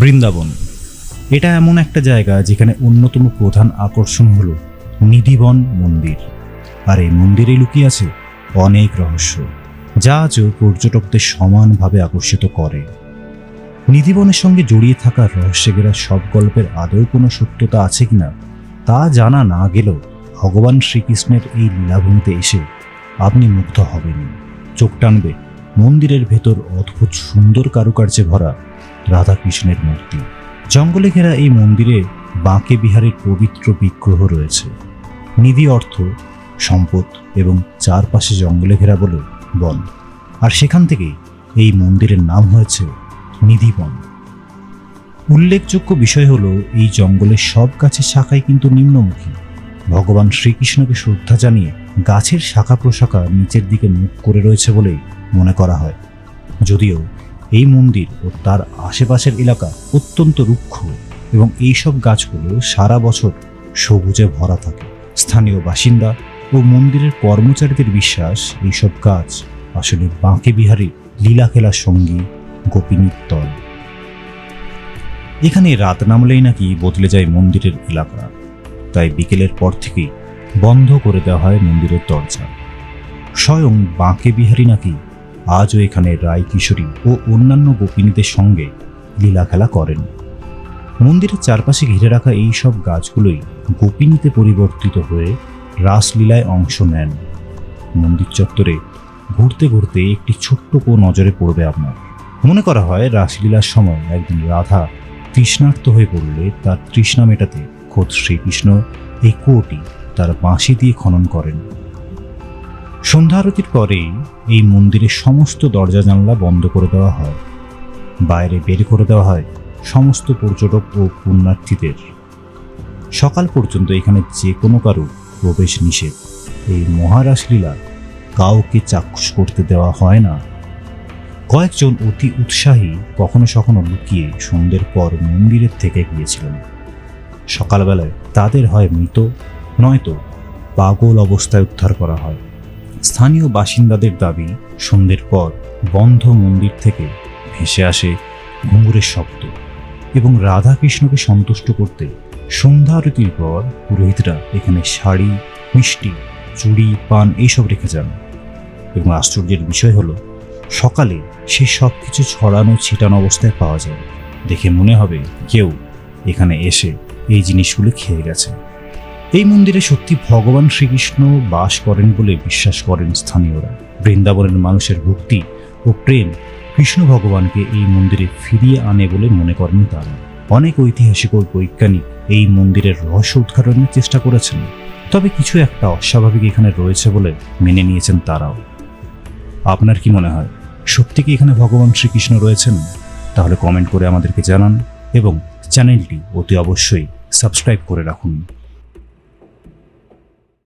বৃন্দাবন। এটা এমন একটা জায়গা যেখানে অন্যতম প্রধান আকর্ষণ হলো নিধিবন মন্দির। আর এই মন্দিরে লুকিয়ে আছে অনেক রহস্য, যা আজও পর্যটকদের সমানভাবে আকর্ষিত করে। নিধিবনের সঙ্গে জড়িয়ে থাকা রহস্যে ঘেরা সব গল্পের আদৌ কোনো সত্যতা আছে কিনা, তা জানা না গেলেও ভগবান শ্রীকৃষ্ণের এই লীলাভূমিতে এসে আপনি মুগ্ধ হবেন চোখ টানবে মন্দিরের ভেতর অদ্ভুত সুন্দর কারুকার্যে ভরা রাধাকৃষ্ণের মূর্তি। জঙ্গলে ঘেরা এই মন্দিরে বাঁকে বিহারের পবিত্র বিগ্রহ রয়েছে। নিধি অর্থ, সম্পদ এবং চারপাশে জঙ্গলে ঘেরা বলে বন। আর সেখান থেকে এই মন্দিরের নাম হয়েছে নিধিবন উল্লেখযোগ্য বিষয় হলো, এই জঙ্গলের সব গাছের শাখাই কিন্তু নিম্নমুখী। ভগবান শ্রীকৃষ্ণকে শ্রদ্ধা জানিয়ে গাছের শাখা প্রশাখা নিচের দিকে মুখ করে রয়েছে বলেই মনে করা হয়। যদিও এই মন্দির ও তার আশেপাশের এলাকা অত্যন্ত রুক্ষ এবং এইসব গাছগুলো সারা বছর সবুজে ভরা থাকে। স্থানীয় বাসিন্দা ও মন্দিরের কর্মচারীদের বিশ্বাস এইসব গাছ আসলে বাঁকে বিহারী লীলা খেলার সঙ্গী গোপিনীর তল এখানে রাত নামলেই নাকি বদলে যায় মন্দিরের এলাকা। তাই বিকেলের পর থেকেই বন্ধ করে দেওয়া হয় মন্দিরের দরজা। স্বয়ং বাঁকে বিহারী নাকি আজও এখানে রায় কিশোরী ও অন্যান্য গোপিনীদের সঙ্গে লীলা খেলা করেন। মন্দিরের চারপাশে ঘিরে রাখা এই সব গাছগুলোই গোপিনীতে পরিবর্তিত হয়ে রাসলীলায় অংশ নেন। মন্দির চত্বরে ঘুরতে ঘুরতে একটি ছোট্ট কো নজরে পড়বে আপনার। মনে করা হয় রাসলীলার সময় একদিন রাধা তৃষ্ণার্ত হয়ে পড়লে তার তৃষ্ণা মেটাতে খোদ শ্রীকৃষ্ণ এই কুয়োটি তার বাঁশি দিয়ে খনন করেন। সন্ধ্যা আরতির পরেই এই মন্দিরের সমস্ত দরজা জানলা বন্ধ করে দেওয়া হয়। বাইরে বের করে দেওয়া হয় সমস্ত পর্যটক ও পুণ্যার্থীদের। সকাল পর্যন্ত এখানে যে কোনো কারও প্রবেশ নিষেধ। এই মহারাস লীলা কাউকে চাক্ষুষ করতে দেওয়া হয় না। কয়েকজন অতি উৎসাহী কখনো সখনো লুকিয়ে সন্ধ্যের পর মন্দিরের থেকে গিয়েছিলেন। সকালবেলায় তাদের হয় মৃত, নয়তো পাগল অবস্থায় উদ্ধার করা হয়। স্থানীয় বাসিন্দাদের দাবি, সন্ধ্যের পর বন্ধ মন্দির থেকে ভেসে আসে ঘুঙুরের শব্দ এবং রাধাকৃষ্ণকে সন্তুষ্ট করতে সন্ধ্যা আরতির পর পুরোহিতরা এখানে শাড়ি, মিষ্টি, চুড়ি, পান এইসব রেখে যান এবং আশ্চর্যের বিষয় হলো, সকালে সে সব কিছু ছড়ানো, ছিটানো অবস্থায় পাওয়া যায়। দেখে মনে হবে কেউ এখানে এসে এই জিনিসগুলো খেয়ে গেছে। এই মন্দিরে সত্যি ভগবান শ্রীকৃষ্ণ বাস করেন বলে বিশ্বাস করেন স্থানীয়রা। বৃন্দাবনের মানুষের ভক্তি ও প্রেম কৃষ্ণ ভগবানকে এই মন্দিরে ফিরিয়ে আনে বলে মনে করেন তারা। অনেক ঐতিহাসিক ও বৈজ্ঞানিক এই মন্দিরের রহস্য উদ্ঘাটনের চেষ্টা করেছেন। তবে কিছু একটা অস্বাভাবিক এখানে রয়েছে বলে মেনে নিয়েছেন তারাও। আপনার কি মনে হয়, সত্যি কি এখানে ভগবান শ্রীকৃষ্ণ রয়েছেন? তাহলে কমেন্ট করে আমাদেরকে জানান এবং চ্যানেলটি অতি অবশ্যই সাবস্ক্রাইব করে রাখুন।